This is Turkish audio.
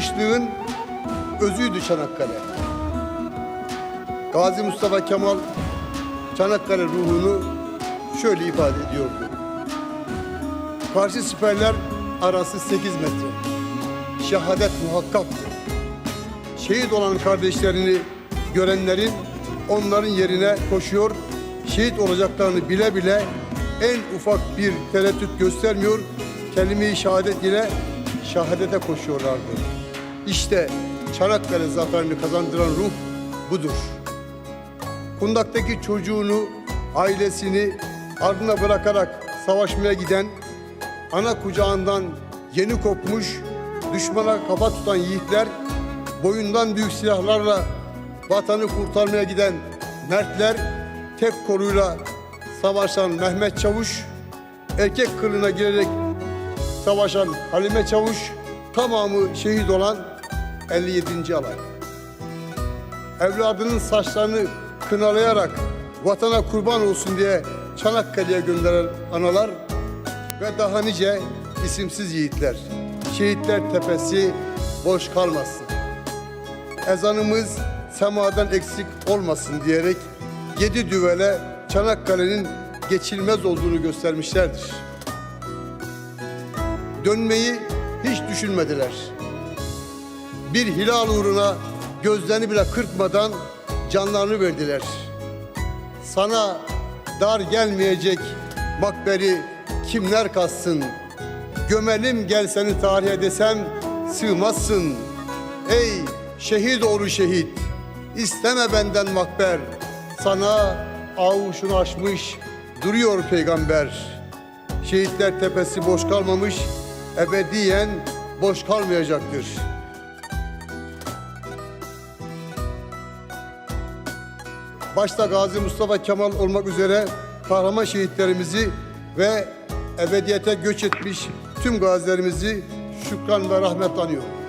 yaşanmışlığın özüydü Çanakkale. Gazi Mustafa Kemal Çanakkale ruhunu şöyle ifade ediyordu. Karşı siperler arası 8 metre. Şehadet muhakkaktır. Şehit olan kardeşlerini görenlerin onların yerine koşuyor, şehit olacaklarını bile bile en ufak bir tereddüt göstermiyor, kelime-i şehadet ile şehadete koşuyorlardı. İşte Çanakkale zaferini kazandıran ruh budur. Kundaktaki çocuğunu, ailesini ardına bırakarak savaşmaya giden, ana kucağından yeni kopmuş, düşmana kafa tutan yiğitler, boyundan büyük silahlarla vatanı kurtarmaya giden mertler, tek koruyla savaşan Mehmet Çavuş, erkek kılığına girerek savaşan Halime Çavuş, tamamı şehit olan 57. alay evladının saçlarını kınalayarak vatana kurban olsun diye Çanakkale'ye gönderen analar ve daha nice isimsiz yiğitler. Şehitler tepesi boş kalmasın. Ezanımız semadan eksik olmasın diyerek yedi düvele Çanakkale'nin geçilmez olduğunu göstermişlerdir. Dönmeyi hiç düşünmediler bir hilal uğruna gözlerini bile kırpmadan canlarını verdiler. Sana dar gelmeyecek makberi kimler kassın? Gömelim gel seni tarihe desem sığmazsın. Ey şehit oğlu şehit, isteme benden makber. Sana avuşunu açmış duruyor peygamber. Şehitler tepesi boş kalmamış, ebediyen boş kalmayacaktır. başta Gazi Mustafa Kemal olmak üzere kahraman şehitlerimizi ve ebediyete göç etmiş tüm gazilerimizi şükran ve rahmet anıyorum.